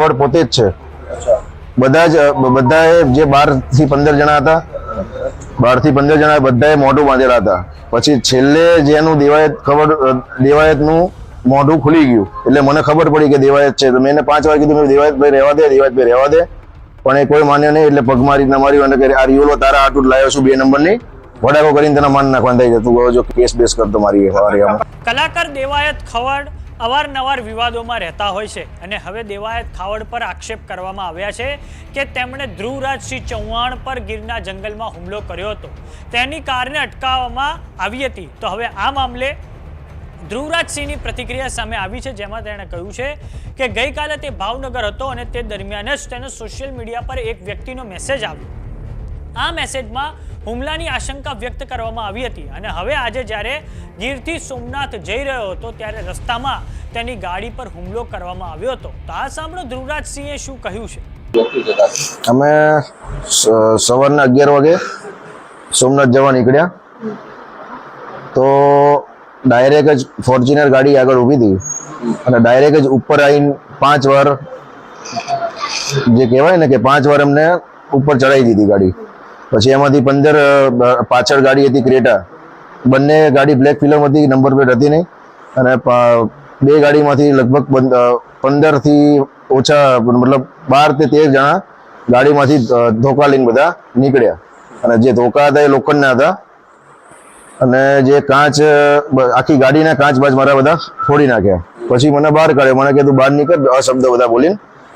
ખબર પોતે જ છે. બધા જ બધાએ જે બારથી પંદર જણા હતા બારથી પંદર જણા બધાએ મોઢું બાંધેલા હતા. પછી છેલ્લે જેનું દેવાયત ખબર દેવાયતનું મોઢું ખુલી ગયું. એટલે મને ખબર પડી કે દેવાયત છે. તો મેં એને પાંચ વાર કીધું મેં દેવાયત ભાઈ રહેવા દે દેવાયત ભાઈ રહેવા દે. પણ એ કોઈ માન્યો નહીં એટલે પગ મારી ના માર્યું અને આ રિયોલો તારા આટલું લાવ્યો છું બે નંબરની. વડાકો કરીને તને માન નાખવાનું થઈ જતું જો કેસ બેસ કરતો મારી કલાકાર દેવાયત ખવડ અવારનવાર વિવાદોમાં રહેતા હોય છે અને હવે દેવાયત ખાવડ પર આક્ષેપ કરવામાં આવ્યા છે કે તેમણે ધ્રુવરાજસિંહ ચૌહાણ પર ગીરના જંગલમાં હુમલો કર્યો હતો. તેની કારને અટકાવવામાં આવી હતી. તો હવે આ મામલે ધ્રુવરાજસિંહની પ્રતિક્રિયા સામે આવી છે, જેમાં તેણે કહ્યું છે કે ગઈકાલે તે ભાવનગર હતો અને તે દરમિયાન જ તેને સોશિયલ મીડિયા પર એક વ્યક્તિનો મેસેજ આવ્યો. આ મેસેજમાં હુમલાની આશંકા વ્યક્ત કરવામાં આવી હતી અને હવે આજે જ્યારે ગીરથી સોમનાથ જઈ રહ્યો હતો ત્યારે રસ્તામાં તેની ગાડી પર હુમલો કરવામાં આવ્યો હતો. તો આ સાંભળો ધ્રુવરાજસિંહે શું કહ્યું છે? અમે સવારના અગિયાર વાગે સોમનાથ જવા નીકળ્યા. તો ડાયરેક્ટ જ ફોર્ચ્યુનર ગાડી આગળ ઊભી હતી અને ડાયરેક્ટ જ ઉપર આવીને પાંચ વાર જે કહેવાય ને કે પાંચ વાર અમને ઉપર ચડાવી દીધી ગાડી. પછી એમાંથી પંદર પાછળ ગાડી હતી ક્રેટા. બંને ગાડી બ્લેક ફિલ્મ હતી નંબર પ્લેટ હતી નહીં. અને બે ગાડીમાંથી લગભગ પંદરથી ઓછા, મતલબ બાર તે તેર જણા ગાડીમાંથી ધોકા લઈને બધા નીકળ્યા. અને જે ધોકા હતા એ લોખંડના હતા. અને જે કાચ આખી ગાડીના કાચ બાજ મારા બધા ફોડી નાખ્યા. પછી મને બહાર કાઢ્યો. મને કીધું, બહાર નીકળ આ શબ્દ બધા બોલીને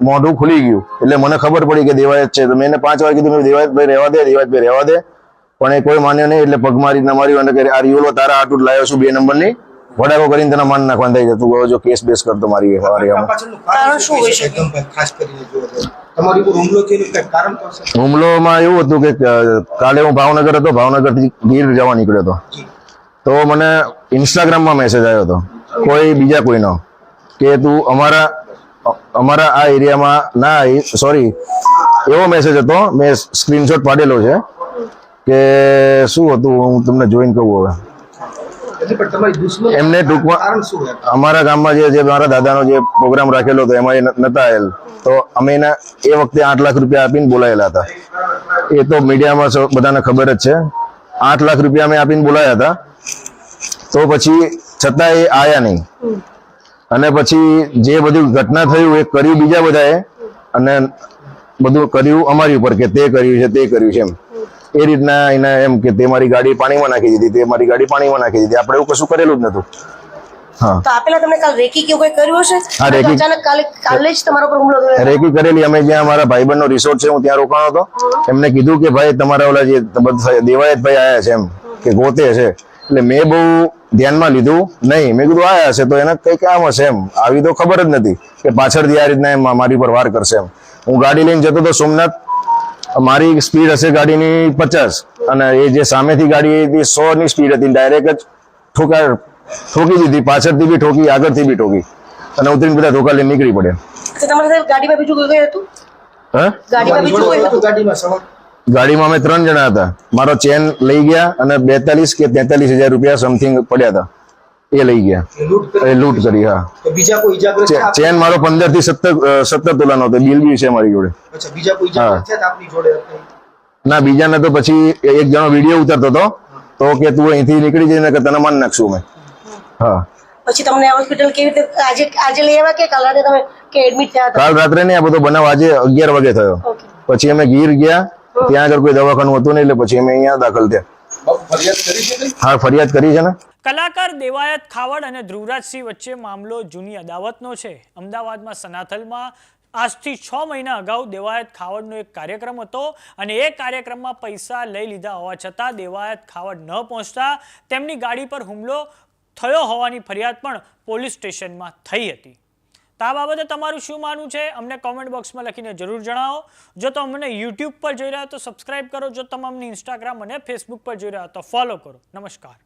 મોઢું ખુલી ગયું. એટલે મને ખબર પડી કે દેવાયત છે. તો મેં એને પાંચ વાર કીધું દેવાયતભાઈ ભાઈ રહેવા દે દેવાયતભાઈ રહેવા દે. પણ એ કોઈ માન્યો નહીં એટલે પગ મારી ના માર્યું અને કે આ રિયોલો તારા આટું લાવ્યો છું બે નંબરની. વડાકો કરીને તને માન નાખવાનું થઈ જતું હવે જો કેસ બેસ કરતો મારી હુમલોમાં એવું હતું કે કાલે હું ભાવનગર હતો ભાવનગરથી ગીર જવા નીકળ્યો હતો. તો મને ઇન્સ્ટાગ્રામમાં મેસેજ આવ્યો હતો. કોઈ બીજા કોઈનો કે તું અમારા અમારા આ એરિયામાં ના સોરી એવો મેસેજ હતો મેં સ્ક્રીનશોટ પાડેલો છે કે શું હતું હું તમને જોઈન કહું હવે. એમને ટૂંકમાં કારણ શું એમ અમારા ગામમાં જે મારા દાદાનો જે પ્રોગ્રામ રાખેલો હતો એમાં એ નતા આવેલ. તો અમે એને એ વખતે આઠ લાખ રૂપિયા આપીને બોલાયેલા હતા. એ તો મીડિયામાં બધાને ખબર જ છે. આઠ લાખ રૂપિયા અમે આપીને બોલાયા હતા. તો પછી છતાં એ આયા નહીં. અને પછી જે બધું ઘટના થયું એ કર્યું બીજા બધાએ અને બધું કર્યું અમારી ઉપર કે તે કર્યું છે તે કર્યું છે એમ. એ રીતના એને એમ કે તે મારી ગાડી પાણીમાં નાખી દીધી તે મારી ગાડી પાણીમાં નાખી દીધી. આપણે એવું કશું કરેલું જ નતું હા. તો આપેલા તમને કાલ રેકી કેવું કઈ કર્યું હશે? હા, રેકી. અચાનક કાલે કાલે જ તમારા પર હુમલો થયો. રેકી કરેલી. અમે જ્યાં મારા ભાઈબંધનો રિસોર્ટ છે હું ત્યાં રોકાણો હતો. એમને કીધું કે ભાઈ તમારા ઓલા જે દેવાયત ભાઈ આયા છે એમ કે ગોતે છે. એટલે મેં બહુ ધ્યાનમાં લીધું નહીં. મેં કીધું આયા છે તો એને કઈ કામ હશે એમ. આવી તો ખબર જ નથી કે પાછળથી આ રીતના એમ મારી પર વાર કરશે એમ. હું ગાડી લઈને જતો હતો સોમનાથ મારી સ્પીડ હશે ગાડીની પચાસ અને એ જે સામેથી ગાડી હતી સો ની સ્પીડ હતી. ડાયરેક્ટ જ ઠોકા ઠોકી દીધી. પાછળથી બી ઠોકી આગળથી બી ઠોકી. અને ઉતરીને બધા ધોકા લઈને નીકળી પડે તો ગાડીમાં બીજું હતું? હે? ગાડીમાં બીજું હતું? ગાડીમાં ગાડીમાં અમે ત્રણ જણા હતા. મારો ચેન લઈ ગયા અને બેતાલીસ કે તેતાલીસ હજાર રૂપિયા સમથિંગ પડ્યા હતા. એ લઈ ગયા. એ લૂંટ કરી. હા? ચેન મારો પંદરથી સત્તર સત્તર તોલાનો હતો. બિલ બી છે મારી જોડે. અચ્છા બીજા કોઈ ઈજાગ્રસ્ત થયા હતા આપની જોડે ના બીજાને તો પછી એક જણો વીડિયો ઉતારતો હતો. તો કે તું અહીંથી નીકળી જઈને કે તને માન નાખશું અમે. હા. પછી તમને હોસ્પિટલ કેવી રીતે આજે આજે લઈ આવ્યા કે કાલ રાતે તમે કે એડમિટ થયા કાલ રાત્રે નહીં આ બધો બનાવ આજે અગિયાર વાગે થયો. પછી અમે ગીર ગયા. ત્યાં આગળ કોઈ દવાખાનું હતું નહીં એટલે પછી અમે અહીંયા દાખલ થયા. બાપુ ફરિયાદ કરી છે કંઈ? હા ફરિયાદ કરી છે ને? કલાકાર દેવાયત ખાવડ અને ધ્રુવરાજસિંહ વચ્ચે મામલો જૂની અદાવતનો છે. અમદાવાદમાં સનાથલમાં આજથી છ મહિના અગાઉ દેવાયત ખાવડનો એક કાર્યક્રમ હતો અને એ કાર્યક્રમમાં પૈસા લઈ લીધા હોવા છતાં દેવાયત ખાવડ ન પહોંચતા તેમની ગાડી પર હુમલો થયો હોવાની ફરિયાદ પણ પોલીસ સ્ટેશનમાં થઈ હતી. તો આ બાબતે તમારું શું માનવું છે? અમને કોમેન્ટ બોક્સમાં લખીને જરૂર જણાવો. જો તમને યુટ્યુબ પર જોઈ રહ્યા તો સબસ્ક્રાઇબ કરો. જો તમે અમને ઇન્સ્ટાગ્રામ અને ફેસબુક પર જોઈ રહ્યા તો ફોલો કરો. નમસ્કાર.